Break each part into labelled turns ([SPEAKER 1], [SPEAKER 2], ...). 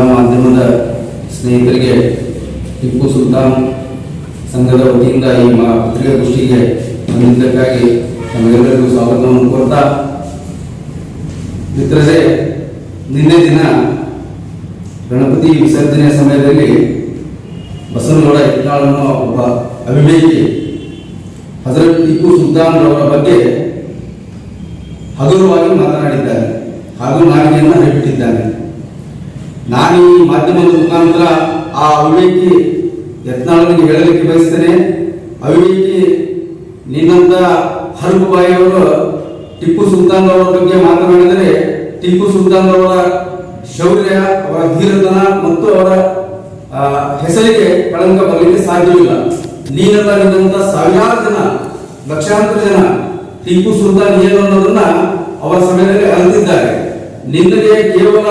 [SPEAKER 1] ಎಲ್ಲ ಮಾಧ್ಯಮದ ಸ್ನೇಹಿತರಿಗೆ ಟಿಪ್ಪು ಸುಲ್ತಾನ್ ಸಂಘದ ವತಿಯಿಂದ ಈ ಮಾ ಪತ್ರಿಕಾಗೋಷ್ಠಿಗೆ ಬಂದಿದ್ದಕ್ಕಾಗಿ ನಮಗೆಲ್ಲರಿಗೂ ಸ್ವಾಗತವನ್ನು ಕೋರ್ತಾ ಮಿತ್ರರೇ, ನಿನ್ನೆ ದಿನ ಗಣಪತಿ ವಿಸರ್ಜನೆ ಸಮಯದಲ್ಲಿ ಬಸವನಗೌಡ ಯತ್ನಾಳನ್ನು ಒಬ್ಬ ಅವಿವೇಕಿ ಹಜರತ್ ಟಿಪ್ಪು ಸುಲ್ತಾನ್ ಅವರ ಬಗ್ಗೆ ಹಗುರವಾಗಿ ಮಾತನಾಡಿದ್ದಾರೆ ಹಾಗೂ ನಾಲಿಗೆಯನ್ನು ಹರಿಬಿಟ್ಟಿದ್ದಾನೆ ನಾನು ಈ ಮಾಧ್ಯಮದ ಮುಖಾಂತರ ಆ ಅವಿವೇಕಿ ಯತ್ನಾಳನಿಗೆ ಹೇಳಲಿಕ್ಕೆ ಬಯಸ್ತೇನೆ. ಅವಿವೇಕಿ ನಿನ್ನಂತ ಹರಕು ಬಾಯಿಯವರು ಟಿಪ್ಪು ಸುಲ್ತಾನ್ ಅವರ ಬಗ್ಗೆ ಮಾತನಾಡಿದರೆ ಟಿಪ್ಪು ಸುಲ್ತಾನ್ ಅವರ ಶೌರ್ಯ, ಅವರ ಧೀರತನ ಮತ್ತು ಅವರ ಹೆಸರಿಗೆ ಕಳಂಕ ಬರಲಿಕ್ಕೆ ಸಾಧ್ಯವಿಲ್ಲ. ನೀನಂತ ನಿನ್ನಂತ ಸಾವಿರಾರು ಜನ, ಲಕ್ಷಾಂತರ ಜನ ಟಿಪ್ಪು ಸುಲ್ತಾನ್ ಏನು ಅನ್ನೋದನ್ನ ಅವರ ಸಮಯದಲ್ಲಿ ಅರಿತಿದ್ದಾರೆ. ನಿನ್ನಗೆ ಕೇವಲ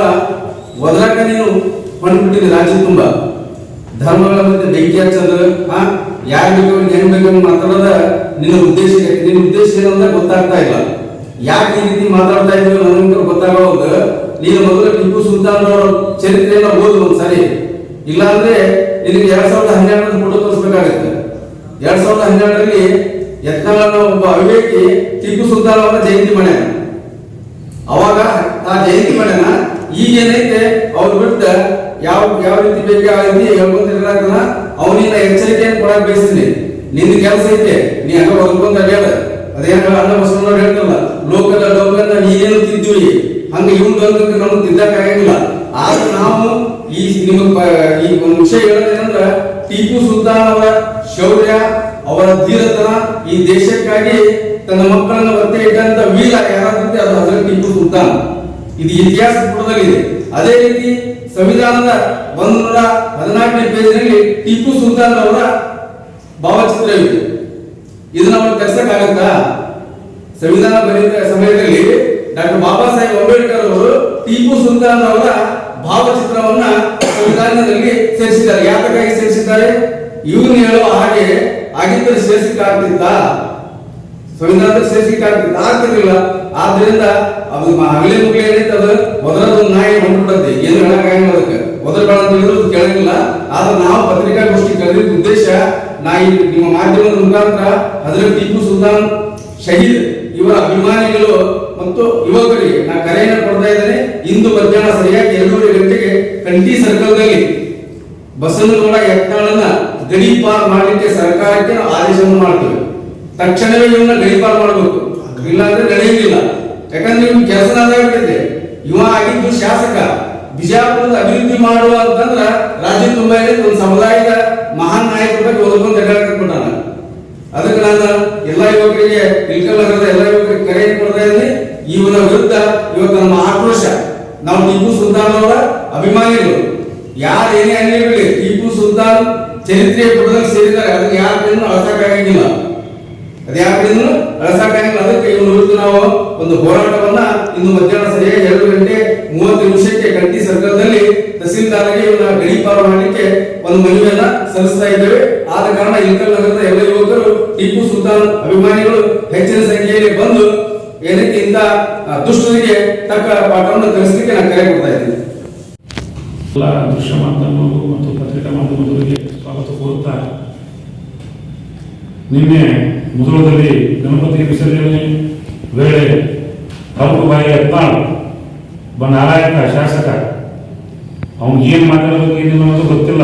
[SPEAKER 1] ಒದರಾಕ ನೀನು ಕೊಂಡ್ಬಿಟ್ಟಿದೆ ರಾಜ್ಯ ತುಂಬ. ಧರ್ಮಗಳ ಮತ್ತೆ ಬೆಂಕಿ ಹಚ್ಚೋದು ಆ, ಯಾರು ಬೇಕು ಏನ್ ಬೇಕು ಮಾತಾಡೋದ ನಿನ್ನ ಉದ್ದೇಶ ನಿನ್ನ ಉದ್ದೇಶ ಏನಂತ ಗೊತ್ತಾಗ್ತಾ ಇಲ್ಲ. ಯಾಕೆ ಈ ರೀತಿ ಮಾತಾಡ್ತಾ ಇದ್ದೀವಿ ನನಗೆ ಗೊತ್ತಾಗೋದು ನೀನು ಮೊದಲು ಟಿಪ್ಪು ಸುಲ್ತಾನ್ ಅವರ ಚರಿತ್ರೆಯನ್ನ ಓದು ಒಂದ್ಸರಿ. ಇಲ್ಲಾಂದ್ರೆ ನಿನಗೆ ಎರಡ್ ಸಾವಿರದ ಹನ್ನೆರಡರ ಫೋಟೋ ತೋರಿಸ್ಬೇಕಾಗುತ್ತೆ. ಎರಡ್ ಸಾವಿರದ ಹನ್ನೆರಡರಲ್ಲಿ ಯತ್ನಾಳನ ಒಬ್ಬ ಅವಿವೇಕಿ ಟಿಪ್ಪು ಸುಲ್ತಾನ್ ಅವರ ಜಯಂತಿ ಮಾಡ್ಯಾನ ಅವಾಗ ಆ ಜಯಂತಿ ಮಾಡ್ಯಾನ ಈಗ ಏನೈತೆ? ಅವ್ರ ಬಿಟ್ಟ ಯಾವ ಯಾವ ರೀತಿ ಬೇಕು ರೀತಿ ಹೇಳ್ಕೊಂತ ಇರಾಕನ ಅವನಿಂದ ಎಚ್ಚರಿಕೆಯನ್ನು ಕೊಡಕ್ ಬಯಸ್ತೀನಿ. ನಿನ್ನ ಕೆಲಸ ಐತೆ, ನೀ ಹಂಗ ಹೊರಕೊಂತ ಅಡ್ಯಾಡ ಅದೇನ ಅನ್ನ ಬಸವಣ್ಣವ್ರು ಹೇಳ್ತಾರಲ್ಲ, ಲೋಕದ ಲೋಕದ ನೀನೇನು ತಿಂತೀವಿ ಹಂಗ ಇವನ್ ಲೋಕಕ್ಕೆ ನಮ್ಗೆ ತಿದ್ದಕ್ ಆಗಂಗಿಲ್ಲ ಆದ್ರೆ ನಾವು ಈ ನಿಮ್ಮ ಈ ಒಂದು ವಿಷಯ ಹೇಳೋದೇನಂದ್ರ, ಟಿಪ್ಪು ಸುಲ್ತಾನ್ ಅವರ ಶೌರ್ಯ, ಅವರ ಧೀರತನ ಈ ದೇಶಕ್ಕಾಗಿ ತನ್ನ ಮಕ್ಕಳನ್ನು ಒತ್ತೆ ಇಟ್ಟಂತ ವೀರ ಯಾರಾದ್ರೆ ಅದು ಅದ್ರ ಟಿಪ್ಪು ಸುಲ್ತಾನ್. ಇದು ಇತಿಹಾಸ ಪುಟದಲ್ಲಿದೆ ಅದೇ ರೀತಿ ಸಂವಿಧಾನದ ಒಂದೂರ ಹದಿನಾಲ್ಕನೇ ಪೇಜ್ನಲ್ಲಿ ಟಿಪ್ಪು ಸುಲ್ತಾನ್ ಅವರ ಭಾವಚಿತ್ರವಿದೆ ಇದನ್ನ ನಾವು ತರ್ಸಕ್ಕಾಗತ್ತಾ? ಸಂವಿಧಾನ ಬರೆದ ಸಮಯದಲ್ಲಿ ಡಾಕ್ಟರ್ ಬಾಬಾ ಸಾಹೇಬ್ ಅಂಬೇಡ್ಕರ್ ಅವರು ಟಿಪ್ಪು ಸುಲ್ತಾನ್ ಅವರ ಭಾವಚಿತ್ರವನ್ನ ಸಂವಿಧಾನದಲ್ಲಿ ಸೇರಿಸಿದ್ದಾರೆ. ಯಾತಕ್ಕಾಗಿ ಸೇರಿಸಿದ್ದಾರೆ? ಇವನು ಹೇಳುವ ಹಾಗೆ ಆಗಿದ್ದರೆ ಸೇರಿಸಿಕಾಗ್ತಿತ್ತ ಸಂವಿಧಾನದಲ್ಲಿ ಸೇರಿಸಿಕಾಗ್ತಿತ್ತ ಆಗ್ತಿರ್ಲಿಲ್ಲ. ಆದ್ರಿಂದ ಅದು ಹಗಲಿ ಮುಗಲೇ ಏನೈತೆ ಅದು ಮೊದಲದು ನಾಯಿ ಹೊಂದ್ಬಿಡತ್ತೆ ಏನು ಹೇಳಕ್ಕಾಗಿಲ್ಲ ಅದಕ್ಕೆ. ಮೊದಲು ಬೇಡ ಅಂತ ಹೇಳಿದ್ರು ಕೇಳಂಗಿಲ್ಲ. ಆದ್ರೆ ನಾವು ಪತ್ರಿಕಾಗೋಷ್ಠಿ ಕರೆದಿದ್ದ ಉದ್ದೇಶ ನಾ ಈ ನಿಮ್ಮ ಮಾಧ್ಯಮದ ಮುಖಾಂತರ ಹಜರತ್ ಟಿಪ್ಪು ಸುಲ್ತಾನ್ ಶಹೀದ್ ಇವರ ಅಭಿಮಾನಿಗಳು ಮತ್ತು ಯುವಕರಿಗೆ ನಾ ಕರೆಯನ್ನು ಕೊಡ್ತಾ ಇದ್ದೇನೆ, ಇಂದು ಮಧ್ಯಾಹ್ನ ಸರಿಯಾಗಿ ಎರಡೂವರೆ ಗಂಟೆಗೆ ಕಂಠಿ ಸರ್ಕಲ್ನಲ್ಲಿ ಬಸವನಗೌಡ ಯತ್ನಾಳನ್ನ ಗಡಿಪಾರ್ ಮಾಡಲಿಕ್ಕೆ ಸರ್ಕಾರಕ್ಕೆ ಆದೇಶವನ್ನು ಮಾಡ್ತೇವೆ. ತಕ್ಷಣವೇ ಇವನ್ನ ಗಡಿಪಾರ್ ಮಾಡಬೇಕು. ಇಲ್ಲಾಂದ್ರೆ ನಡೆಯುವುದಿಲ್ಲ. ಯಾಕಂದ್ರೆ ನಿಮ್ ಕೆಲಸ ಆಗ್ಬಿಟ್ಟಿದೆ ಇವ ಆಗಿದ್ದು ಶಾಸಕ. ಬಿಜಾಪುರದ ಅಭಿವೃದ್ಧಿ ಮಾಡುವ ಅಂತಂದ್ರ ರಾಜ್ಯ ತುಂಬಾ ಒಂದು ಸಮುದಾಯದ ಮಹಾನ್ ನಾಯಕರ ಬಗ್ಗೆ ಓದ್ಕೊಂಡು ತೆಗೆದುಕೊಂಡ್ಬಿಟ್ಟಾನ ಅದಕ್ಕೆ ನಾನು ಎಲ್ಲ ಯುವಕರಿಗೆ ಇಲ್ಕಲ್ ನಗರದ ಎಲ್ಲ ಯುವಕರಿಗೆ ಕರೆ ಕೊಡ್ತಾ ಇವನ ವಿರುದ್ಧ ಇವತ್ತು ನಮ್ಮ ಆಕ್ರೋಶ. ನಾವು ಟಿಪ್ಪು ಸುಲ್ತಾನ್ ಅವರ ಅಭಿಮಾನಿಗಳು. ಯಾರು ಏನೇ ಅನ್ನಲಿ ಬಿಡಿ, ಟಿಪ್ಪು ಸುಲ್ತಾನ್ ಚರಿತ್ರೆಯ ಪುಟದಲ್ಲಿ ಸೇರಿದ್ದಾರೆ. ಅದಕ್ಕೆ ಯಾರು ಕಡೆಯಿಂದ ಅಳಸಕ್ಕಾಗಂಗಿಲ್ಲ ಅದು ಯಾರ ಕಡೆಯಿಂದ ಅಳಸಕ್ಕಾಗಿಲ್ಲ ಅದಕ್ಕೆ ಇವನ ವಿರುದ್ಧ ನಾವು ಒಂದು ಹೋರಾಟವನ್ನ ಇಂದು ಮಧ್ಯಾಹ್ನ ಸರಿಯಾಗಿ ಎರಡು ಗಂಟೆ ಮೂವತ್ತು ನಿಮಿಷಕ್ಕೆ ಗಂಟಿ ಸರ್ಕಲ್ನಲ್ಲಿ ತಹಸೀಲ್ದಾರ್ಗೆ ಇವನ್ನ ಗಡೀಪಾರು ಮಾಡಲಿಕ್ಕೆ ಒಂದು ಮನವಿಯನ್ನ ಸಲ್ಲಿಸ್ತಾ ಇದ್ದೇವೆ. ಆದ ಕಾರಣ ಇಲ್ಕಲ್ ನಗರದ ಎಲ್ಲ ಯುವಕರು, ಟಿಪ್ಪು ಸುಲ್ತಾನ್ ಅಭಿಮಾನಿಗಳು ಹೆಚ್ಚಿನ ಸಂಖ್ಯೆಯಲ್ಲಿ ಬಂದು ಏನಕ್ಕೆ ಇಂತ ದುಷ್ಟರಿಗೆ ತಕ್ಕ ಪಾಠವನ್ನು ಕಲಿಸಲಿಕ್ಕೆ ನಾನು ಕರೆ ಕೊಡ್ತಾ ಇದ್ದೀನಿ.
[SPEAKER 2] ದೃಶ್ಯ ಮಾಧ್ಯಮಗಳು ಮತ್ತು ಪತ್ರಿಕಾ ಮಾಧ್ಯಮದವರಿಗೆ ಸ್ವಾಗತ ಕೋರುತ್ತಾ ನಿನ್ನೆ ಮುಧೋಳದಲ್ಲಿ ಗಣಪತಿ ವಿಸರ್ಜನೆ ವೇಳೆ ಬಾಯಿ ಯತ್ನಾಳ್ ಒಬ್ಬ ನಾರಾಯಕ ಶಾಸಕ ಏನು ಮಾತಾಡೋದು ಏನಿಲ್ಲ ಅನ್ನೋದು ಗೊತ್ತಿಲ್ಲ.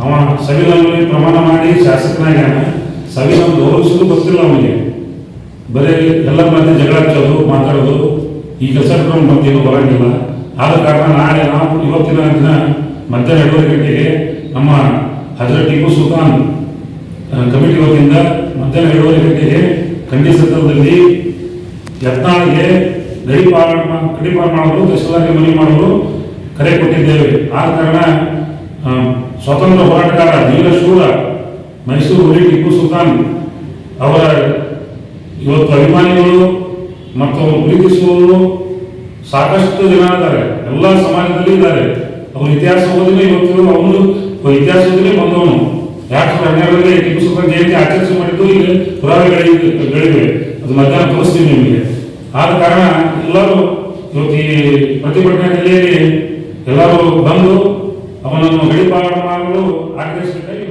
[SPEAKER 2] ಅವ ಸವಿನಲ್ಲಿ ಪ್ರಮಾಣ ಮಾಡಿ ಶಾಸಕನಾಗ್ಯಾನ. ಸವಿಲನ್ನು ಗೌರವಿಸೋದು ಗೊತ್ತಿಲ್ಲ ಅವನಿಗೆ. ಬರೀ ಎಲ್ಲ ಮಧ್ಯೆ ಜಗಳ ಹಚ್ಚೋದು, ಮಾತಾಡೋದು, ಈ ಕೆಲಸ ಮತ್ತೇನು ಬರೋಂಗಿಲ್ಲ. ಆದ ಕಾರಣ ನಾಳೆ ನಾವು ಇವತ್ತಿನ ದಿನ ಮಧ್ಯಾಹ್ನ ಎರಡೂವರೆ ಗಂಟೆಗೆ ನಮ್ಮ ಹಜರತ್ ಟಿಪ್ಪು ಸುಲ್ತಾನ್ ಕಮಿಟಿ ವತಿಯಿಂದ ಮಧ್ಯಾಹ್ನ ಎರಡೂವರೆ ಗಂಟೆಗೆ ಖಂಡಿ ಸತ್ರದಲ್ಲಿ ಯತ್ನಾಳಿಗೆ ಗಡಿಪಾರ ಗಡಿಪಾರ ಮಾಡಲು ತಹಸೀಲ್ದಾರ್ಗೆ ಮನವಿ ಮಾಡಲು ಕರೆ ಕೊಟ್ಟಿದ್ದೇವೆ. ಆ ಕಾರಣ ಸ್ವತಂತ್ರ ಹೋರಾಟಗಾರ ವೀರ ಶೂರ, ಮೈಸೂರು ಹುಲಿ ಟಿಪ್ಪು ಸುಲ್ತಾನ್ ಅವರ ಇವತ್ತು ಅಭಿಮಾನಿಗಳು ಮತ್ತು ಪ್ರೀತಿಸುವವರು ಸಾಕಷ್ಟು ಜನ ಇದ್ದಾರೆ. ಎಲ್ಲ ಸಮಾಜದಲ್ಲಿ ಇದ್ದಾರೆ. ಅವರು ಇತಿಹಾಸ ಓದಿನ ಇವತ್ತು ಅವನು ಇತಿಹಾಸದಲ್ಲಿ ಬಂದವನು. ಎರಡ್ ಸಾವಿರದ ಟಿಪ್ಪು ಸುಲ್ತಾನ್ ಜಯಂತಿ ಆಚರಿಸಿ ಮಾಡಿದ್ದು ಇಲ್ಲಿ ಪುರಾವೆಗಳಿವೆ ಅದು ಮಧ್ಯಾಹ್ನ ತೋರಿಸ್ತೀನಿ ನಿಮಗೆ. ಆದ ಕಾರಣ ಎಲ್ಲರೂ ಇವತ್ತು ಈ ಪ್ರತಿಭಟನಾ ಎಲ್ಲರೂ ಬಂದು ಅವನನ್ನು ಗಡಿಪಾರು ಮಾಡಲು ಆಗ್ರಹಿಸಬೇಕಾಗಿ